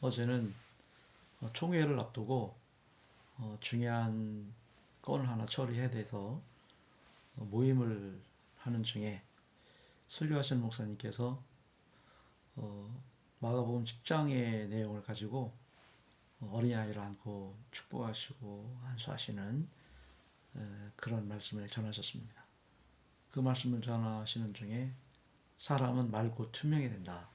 어제는 어, 총회를 앞두고 어, 중요한 건을 하나 처리해야 돼서 어, 모임을 하는 중에 설교하신 목사님께서 어, 마가복음 10장의 내용을 가지고 어, 어린아이를 안고 축복하시고 안수하시는 에, 그런 말씀을 전하셨습니다. 그 말씀을 전하시는 중에 사람은 맑고 투명해야 된다.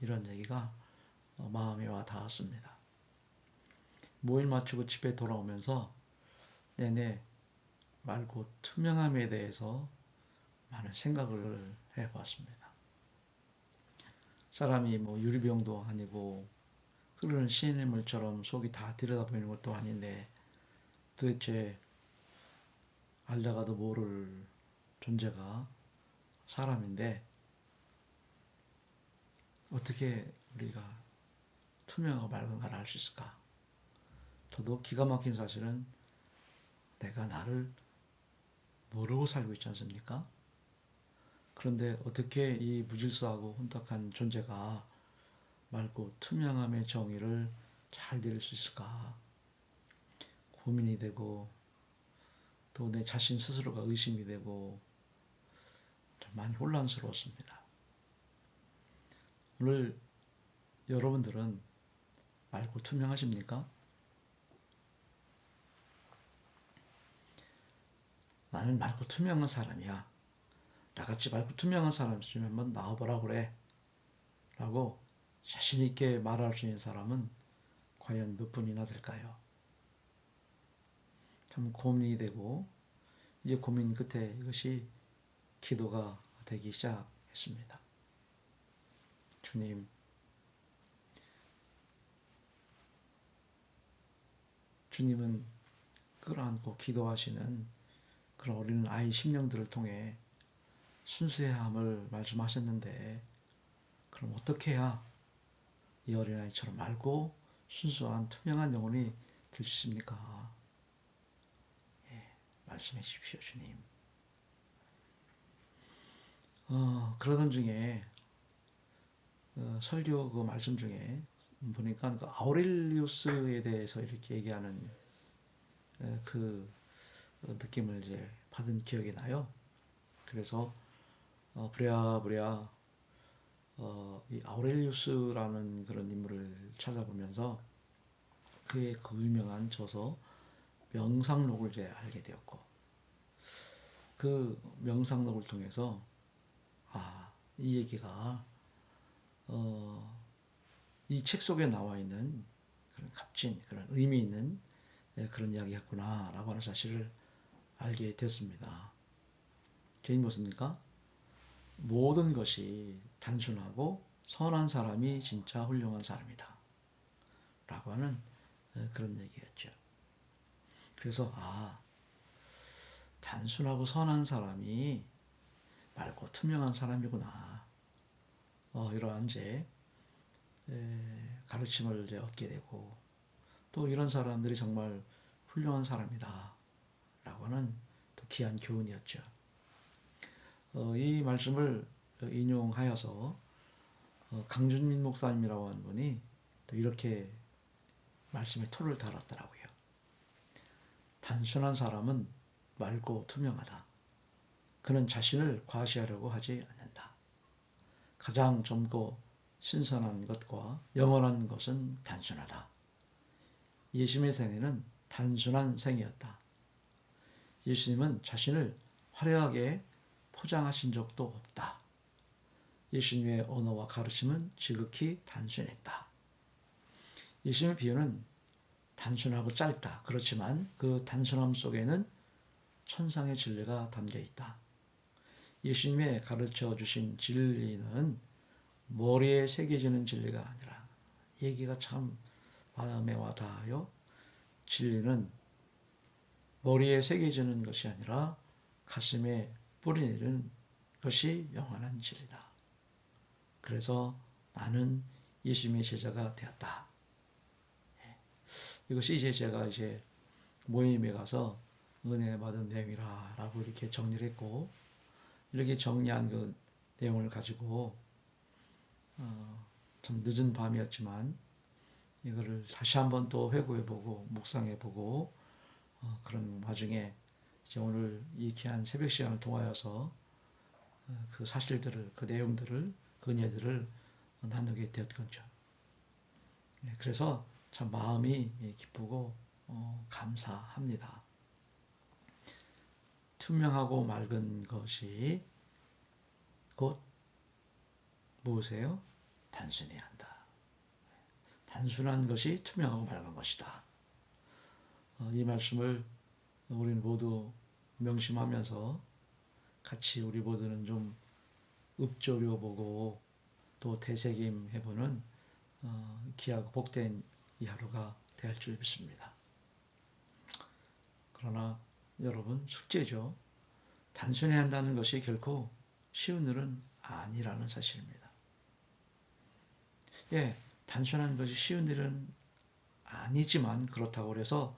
이런 얘기가 어, 마음에 와 닿았습니다. 모일 마치고 집에 돌아오면서 내내 맑고 투명함에 대해서 많은 생각을 해보았습니다. 사람이 뭐 유리병도 아니고 흐르는 시냇물처럼 속이 다 들여다보이는 것도 아닌데 도대체 알다가도 모를 존재가 사람인데 어떻게 우리가 투명하고 맑은가를 알 수 있을까? 더더욱 기가 막힌 사실은 내가 나를 모르고 살고 있지 않습니까? 그런데 어떻게 이 무질서하고 혼탁한 존재가 맑고 투명함의 정의를 잘 내릴 수 있을까? 고민이 되고 또 내 자신 스스로가 의심이 되고 좀 많이 혼란스러웠습니다. 오늘 여러분들은 맑고 투명하십니까? 나는 맑고 투명한 사람이야. 나같이 맑고 투명한 사람 있으면 한번 나와보라 그래. 라고 자신있게 말할 수 있는 사람은 과연 몇 분이나 될까요? 참 고민이 되고, 이제 고민 끝에 이것이 기도가 되기 시작했습니다. 주님, 주님은 끌어안고 기도하시는 그런 어린 아이 심령들을 통해 순수함을 말씀하셨는데 그럼 어떻게 해야 이 어린아이처럼 맑고 순수한 투명한 영혼이 될 수 있습니까? 예, 말씀해 주십시오, 주님. 어, 그러던 중에 어, 설교 그 말씀 중에 보니까 그 아우렐리우스에 대해서 이렇게 얘기하는 에, 그 느낌을 이제 받은 기억이 나요. 그래서 어, 부랴부랴 어, 이 아우렐리우스라는 그런 인물을 찾아보면서 그의 그 유명한 저서 명상록을 이제 알게 되었고 그 명상록을 통해서 아, 이 얘기가 어, 이 책 속에 나와 있는 그런 값진 그런 의미 있는 네, 그런 이야기였구나라고 하는 사실을 알게 되었습니다. 개인 무엇입니까? 모든 것이 단순하고 선한 사람이 진짜 훌륭한 사람이다. 라고 하는 네, 그런 얘기였죠. 그래서, 아, 단순하고 선한 사람이 맑고 투명한 사람이구나. 어, 이러한 이제 가르침을 이제 얻게 되고 또 이런 사람들이 정말 훌륭한 사람이다. 라고 하는 또 귀한 교훈이었죠. 어, 이 말씀을 인용하여서 어, 강준민 목사님이라고 하는 분이 또 이렇게 말씀에 토를 달았더라고요. 단순한 사람은 맑고 투명하다. 그는 자신을 과시하려고 하지 않는다. 가장 젊고 신선한 것과 영원한 것은 단순하다. 예수님의 생애는 단순한 생이었다. 예수님은 자신을 화려하게 포장하신 적도 없다. 예수님의 언어와 가르침은 지극히 단순했다. 예수님의 비유는 단순하고 짧다. 그렇지만 그 단순함 속에는 천상의 진리가 담겨 있다. 예수님의 가르쳐 주신 진리는 머리에 새겨지는 진리가 아니라 얘기가 참 마음에 와닿아요. 진리는 머리에 새겨지는 것이 아니라 가슴에 뿌리내리는 것이 영원한 진리다. 그래서 나는 예수님의 제자가 되었다. 예. 이것이 이제 제가 이제 모임에 가서 은혜 받은 내용이라라고 이렇게 정리를 했고 이렇게 정리한 그 내용을 가지고 어, 좀 늦은 밤이었지만 이거를 다시 한번 또 회고해보고 묵상해보고 어, 그런 와중에 이제 오늘 이 귀한 새벽 시간을 통하여서 어, 그 사실들을 그 내용들을 그 은혜들을 나누게 되었건죠. 예, 그래서 참 마음이 기쁘고 어, 감사합니다. 투명하고 맑은 것이 곧 무엇이에요? 단순해야 한다. 단순한 것이 투명하고 맑은 것이다. 어, 이 말씀을 우리는 모두 명심하면서 같이 우리 모두는 좀 읊조려 보고 또 되새김해 보는 어, 귀하고 복된 이 하루가 될 줄 믿습니다. 그러나 여러분 숙제죠. 단순히 한다는 것이 결코 쉬운 일은 아니라는 사실입니다. 예, 단순한 것이 쉬운 일은 아니지만 그렇다고 해서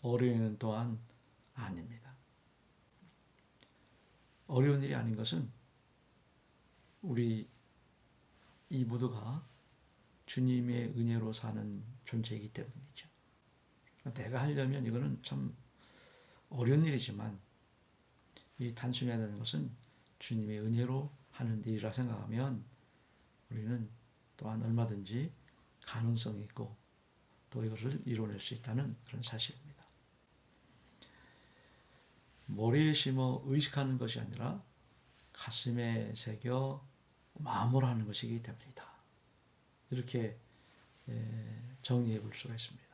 어려운 일 또한 아닙니다. 어려운 일이 아닌 것은 우리 이 모두가 주님의 은혜로 사는 존재이기 때문이죠. 내가 하려면 이거는 참 어려운 일이지만 이 단순히 하는 것은 주님의 은혜로 하는 일이라 생각하면 우리는 또한 얼마든지 가능성이 있고 또 이것을 이뤄낼 수 있다는 그런 사실입니다. 머리에 심어 의식하는 것이 아니라 가슴에 새겨 마음으로 하는 것이기 때문이다. 이렇게 예, 정리해 볼 수가 있습니다.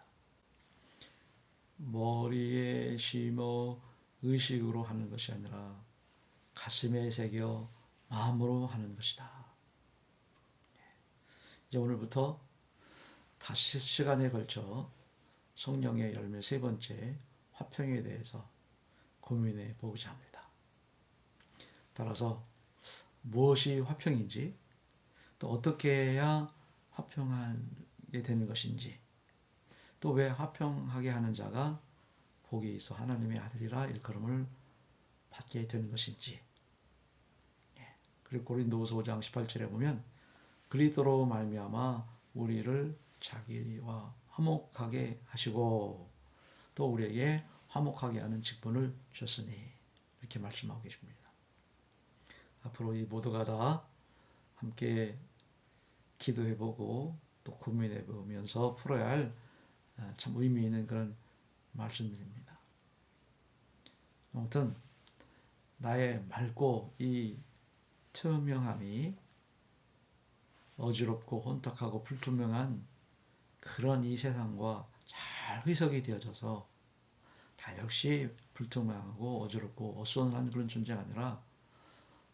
머리에 심어 의식으로 하는 것이 아니라 가슴에 새겨 마음으로 하는 것이다. 이제 오늘부터 다시 시간에 걸쳐 성령의 열매 세 번째 화평에 대해서 고민해 보고자 합니다. 따라서 무엇이 화평인지 또 어떻게 해야 화평하게 되는 것인지 또 왜 화평하게 하는 자가 복이 있어 하나님의 아들이라 일컬음을 받게 되는 것인지 예. 그리고 고린도서 5장 18절에 보면 그리스도로 말미암아 우리를 자기와 화목하게 하시고 또 우리에게 화목하게 하는 직분을 주셨으니 이렇게 말씀하고 계십니다. 앞으로 이 모두가 다 함께 기도해보고 또 고민해보면서 풀어야 할참 아, 의미 있는 그런 말씀들입니다. 아무튼 나의 맑고 이 투명함이 어지럽고 혼탁하고 불투명한 그런 이 세상과 잘 희석이 되어져서 다 역시 불투명하고 어지럽고 어수선한 그런 존재가 아니라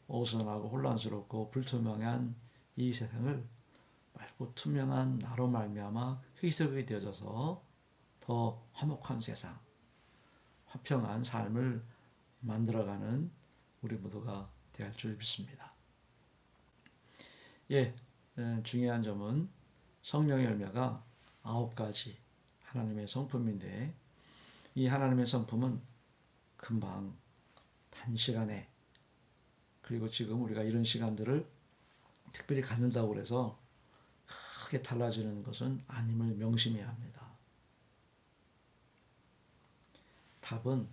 어수선하고 혼란스럽고 불투명한 이 세상을 맑고 투명한 나로 말미암아 희석이 되어져서 더 화목한 세상, 화평한 삶을 만들어가는 우리 모두가 되할 줄 믿습니다. 예, 중요한 점은 성령의 열매가 아홉 가지 하나님의 성품인데 이 하나님의 성품은 금방 단시간에 그리고 지금 우리가 이런 시간들을 특별히 갖는다고 그래서 크게 달라지는 것은 아님을 명심해야 합니다. 답은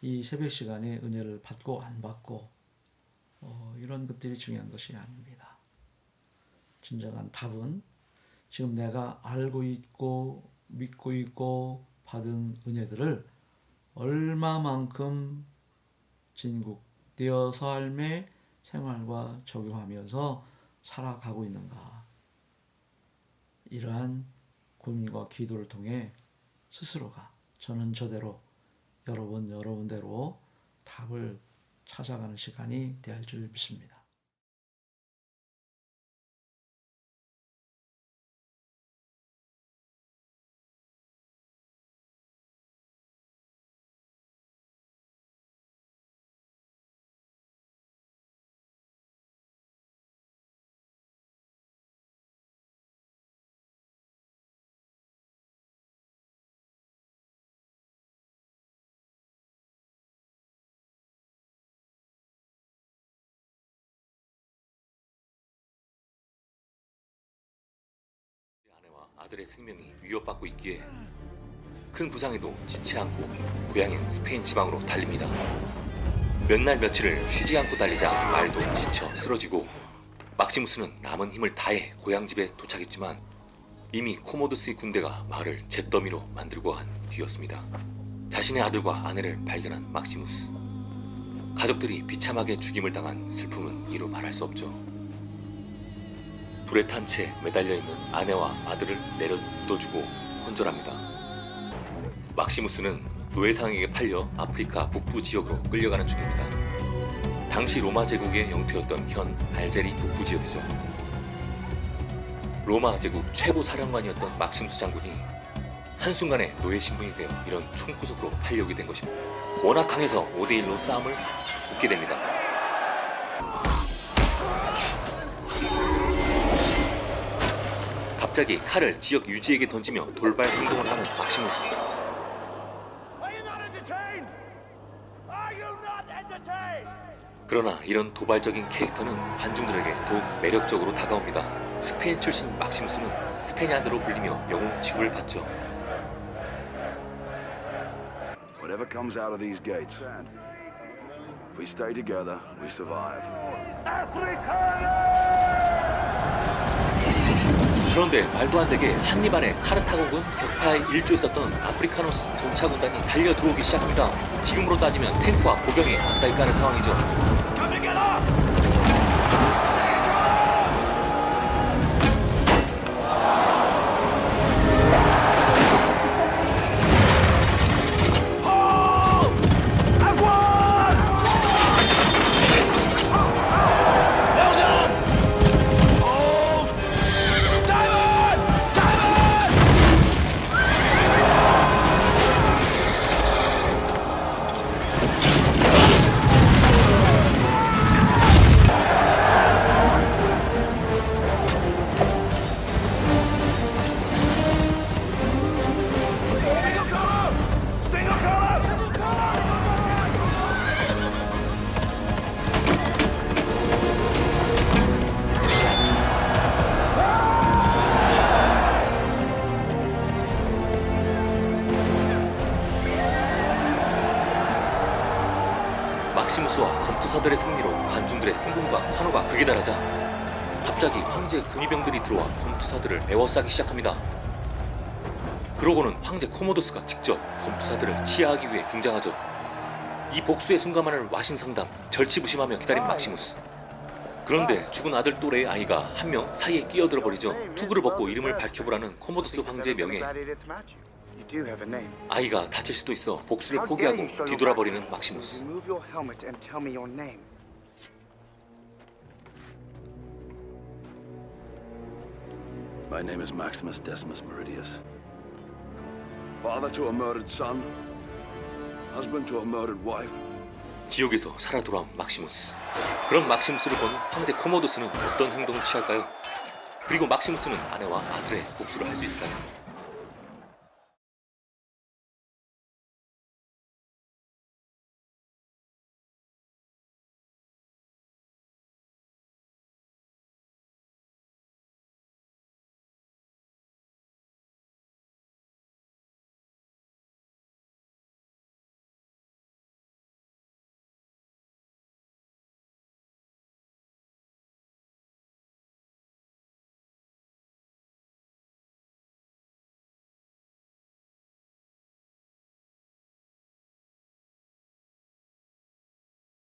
이 새벽 시간에 은혜를 받고 안 받고 어, 이런 것들이 중요한 것이 아닙니다. 진정한 답은 지금 내가 알고 있고 믿고 있고 받은 은혜들을 얼마만큼 진국되어 삶의 생활과 적용하면서 살아가고 있는가. 이러한 고민과 기도를 통해 스스로가 저는 저대로 여러분 여러분대로 답을 찾아가는 시간이 되할 줄 믿습니다. 아들의 생명이 위협받고 있기에 큰 부상에도 지치 않고 고향인 스페인 지방으로 달립니다. 몇 날 며칠을 쉬지 않고 달리자 말도 지쳐 쓰러지고 막시무스는 남은 힘을 다해 고향 집에 도착했지만 이미 코모두스의 군대가 마을을 잿더미로 만들고 간 뒤였습니다. 자신의 아들과 아내를 발견한 막시무스. 가족들이 비참하게 죽임을 당한 슬픔은 이루 말할 수 없죠. 불에 탄 채 매달려 있는 아내와 아들을 내려 묻어주고 혼절합니다. 막시무스는 노예상에게 팔려 아프리카 북부 지역으로 끌려가는 중입니다. 당시 로마 제국의 영토였던 현 알제리 북부 지역이죠. 로마 제국 최고 사령관이었던 막시무스 장군이 한순간에 노예 신분이 되어 이런 총구석으로 팔려오게 된 것입니다. 워낙 강해서 5대1로 싸움을 붙게 됩니다. 갑자기 칼을 지역 유지에게 던지며 돌발 행동을 하는 막시무스. Are you not entertained? Are you not entertained? 그러나 이런 도발적인 캐릭터는 관중들에게 더욱 매력적으로 다가옵니다. 스페인 출신 막시무스는 스페냐드로 불리며 영웅 취급을 받죠. Whatever comes out of these gates, if we stay together, we survive. 그런데 말도 안 되게 한니발의 카르타고군 격파에 일조했었던 아프리카노스 전차군단이 달려 들어오기 시작합니다. 지금으로 따지면 탱크와 보병이 맞다이 까는 상황이죠. 막시무스와 검투사들의 승리로 관중들의 흥분과 환호가 극에 달하자 갑자기 황제 근위병들이 들어와 검투사들을 에워싸기 시작합니다. 그러고는 황제 코모도스가 직접 검투사들을 치하하기 위해 등장하죠. 이 복수의 순간만을 와신상담, 절치부심하며 기다린 막시무스. 그런데 죽은 아들 또래의 아이가 한 명 사이에 끼어들어 버리죠. 투구를 벗고 이름을 밝혀보라는 코모도스 황제의 명예. You do have a name. 아이가 다칠 수도 있어 복수를 How dare 포기하고 you show your 뒤돌아버리는? 막시무스. Remove your helmet and tell me your name. My name is Maximus Decimus Meridius. Father to a murdered son, husband to a murdered wife. 지옥에서 살아 돌아온 막시무스. 그런 막시무스를 본 황제 코모도스는 어떤 행동을 취할까요? 그리고 막시무스는 아내와 아들의 복수를 할 수 있을까요?